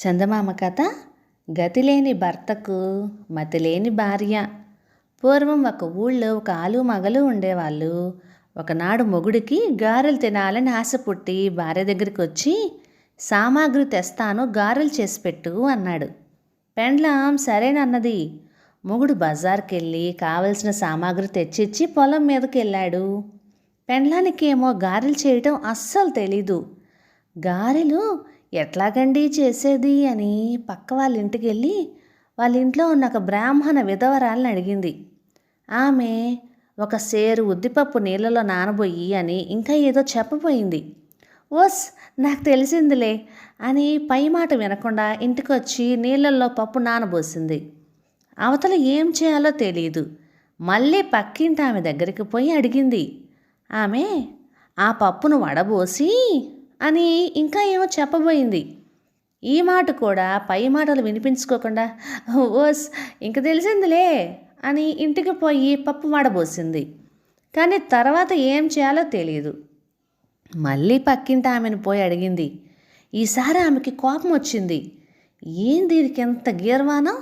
చందమామ కథ గతిలేని భర్తకు మతిలేని భార్య. పూర్వం ఒక ఊళ్ళో ఒక ఆలు మగలు ఉండేవాళ్ళు. ఒకనాడు మొగుడికి గారెలు తినాలని ఆశ పుట్టి భార్య దగ్గరికి వచ్చి సామాగ్రి తెస్తాను గారెలు చేసి పెట్టు అన్నాడు. పెండ్లాం సరేనన్నది. మొగుడు బజార్కి వెళ్ళి కావలసిన సామాగ్రి తెచ్చిచ్చి పొలం మీదకి వెళ్ళాడు పెండ్లానికేమో గారెలు చేయటం అస్సలు తెలీదు. గారెలు ఎట్లాగండి చేసేది అని పక్క వాళ్ళ ఇంటికి వెళ్ళి వాళ్ళ ఇంట్లో ఉన్న ఒక బ్రాహ్మణ విధవరాలను అడిగింది. ఆమె ఒక సేరు ఉద్దిపప్పు నీళ్ళలో నానబోయి అని ఇంకా ఏదో చెప్పబోయింది. ఓస్ నాకు తెలిసిందిలే అని పై మాట వినకుండా ఇంటికొచ్చి నీళ్ళల్లో పప్పు నానబోసింది. అవతల ఏం చేయాలో తెలియదు మళ్ళీ పక్కింటి ఆమె దగ్గరికి పోయి అడిగింది. ఆమె ఆ పప్పును వడబోసి అని ఇంకా ఏమో చెప్పబోయింది. ఈ మాట కూడా పై మాటలు వినిపించుకోకుండా ఓస్ ఇంక తెలిసిందిలే అని ఇంటికి పోయి పప్పు వడబోసింది కానీ తర్వాత ఏం చేయాలో తెలియదు. మళ్ళీ పక్కింటి ఆమెను పోయి అడిగింది ఈసారి ఆమెకి కోపం వచ్చింది. ఏం దీనికి ఎంత గీర్వానో?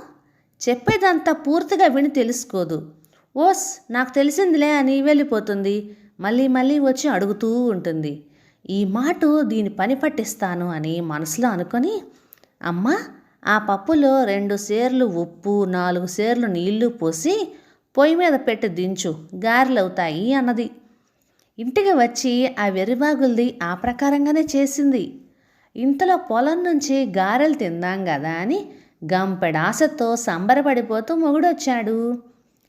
చెప్పేదంతా పూర్తిగా విని తెలుసుకోదు. ఓస్ నాకు తెలిసిందిలే అని వెళ్ళిపోతుంది. మళ్ళీ మళ్ళీ వచ్చి అడుగుతూ ఉంటుంది. ఈ మాట దీని పని పట్టిస్తాను అని మనసులో అనుకొని అమ్మ ఆ పప్పులో రెండు సేర్లు ఉప్పు నాలుగు సేర్లు నీళ్ళు పోసి పొయ్యి మీద పెట్టి దించు గారెలవుతాయి అన్నది. ఇంటికి వచ్చి ఆ వెర్రిబాగులది ఆ ప్రకారంగానే చేసింది. ఇంతలో పొలం నుంచి గారెలు తిందాం కదా అని గంపెడాసతో సంబరపడిపోతూ మొగుడొచ్చాడు.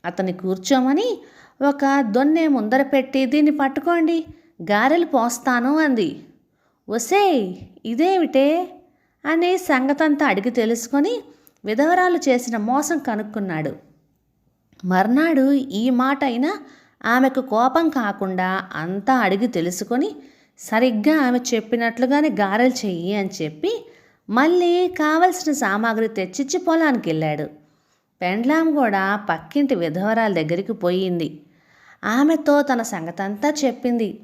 అతని కూర్చోమని ఒక దొన్నె ముందర పెట్టి దీన్ని పట్టుకోండి గారెలు పోస్తాను అంది. ఒసేయ్ ఇదేమిటే? అని సంగతంతా అడిగి తెలుసుకొని విధవరాలు చేసిన మోసం కనుక్కున్నాడు. మర్నాడు ఈ మాట అయినా ఆమెకు కోపం కాకుండా అంతా అడిగి తెలుసుకొని సరిగ్గా ఆమె చెప్పినట్లుగానే గారెలు చెయ్యి అని చెప్పి మళ్ళీ కావలసిన సామాగ్రి తెచ్చిచ్చి పొలానికి వెళ్ళాడు. పెండ్లాం కూడా పక్కింటి విధవరాల దగ్గరికి పోయింది. ఆమెతో తన సంగతంతా చెప్పింది.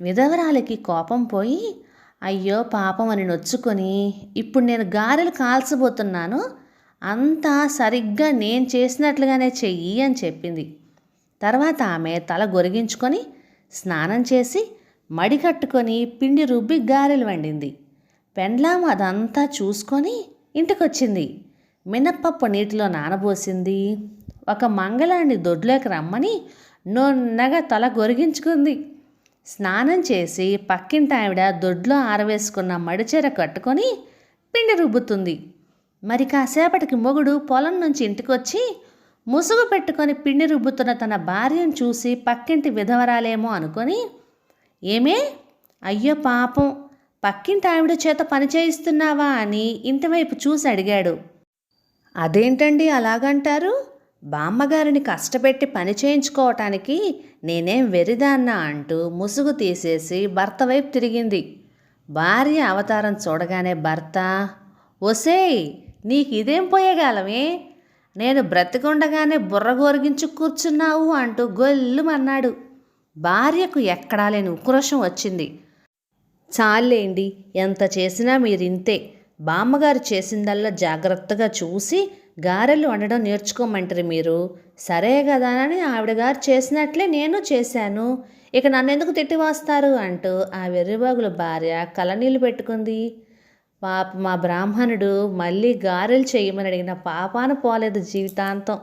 విధవరాలికి కోపం పోయి అయ్యో పాపం అని నొచ్చుకొని ఇప్పుడు నేను గారెలు కాల్చబోతున్నాను అంతా సరిగ్గా నేను చేసినట్లుగానే చెయ్యి అని చెప్పింది. తర్వాత ఆమె తల గొరిగించుకొని స్నానం చేసి మడి కట్టుకొని పిండి రుబ్బి గారెలు వండింది. పెండ్లాం అదంతా చూసుకొని ఇంటికొచ్చింది. మినప్పప్పు నీటిలో నానబోసింది. ఒక మంగళాన్ని దొడ్లోకి రమ్మని నొన్నగా తల గొరిగించుకుంది. స్నానం చేసి పక్కింటి ఆవిడ దొడ్లో ఆరవేసుకున్న మడిచీర కట్టుకొని పిండి రుబ్బుతుంది. మరి కాసేపటికి మొగుడు పొలం నుంచి ఇంటికొచ్చి ముసుగు పెట్టుకొని పిండి రుబ్బుతున్న తన భార్యను చూసి పక్కింటి విధవరాలేమో అనుకొని ఏమే? అయ్యో పాపం పక్కింటి ఆవిడ చేత పని చేయిస్తున్నావా? అని ఇంటివైపు చూసి అడిగాడు. అదేంటండి అలాగంటారు? బామ్మగారిని కష్టపెట్టి పని చేయించుకోవటానికి నేనేం వెరిదాన్నా అంటూ ముసుగు తీసేసి భర్త వైపు తిరిగింది. భార్య అవతారం చూడగానే భర్త ఒసేయ్ నీకు ఇదేం పోయేగాలమే? నేను బ్రతికుండగానే బుర్ర గోరిగించు కూర్చున్నావు అంటూ గొల్లుమన్నాడు. భార్యకు ఎక్కడా లేని ఉక్రోషం వచ్చింది. చాలేండి ఎంత చేసినా మీరింతే. బామ్మగారు చేసిందల్లా జాగ్రత్తగా చూసి గారెలు వండడం నేర్చుకోమంటారు మీరు. సరే కదా అని ఆవిడగారు చేసినట్లే నేను చేశాను. ఇక నన్ను ఎందుకు తిట్టి వస్తారు? అంటూ ఆ వెర్రిబాగుల భార్య కలనీళ్ళు పెట్టుకుంది. పాప మా బ్రాహ్మణుడు మళ్ళీ గారెలు చేయమని అడిగిన పాపాన పోలేదు జీవితాంతం.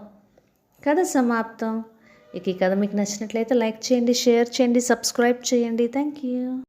కథ సమాప్తం. ఇక ఈ కథ మీకు నచ్చినట్లయితే లైక్ చేయండి షేర్ చేయండి సబ్స్క్రైబ్ చేయండి. Thank you.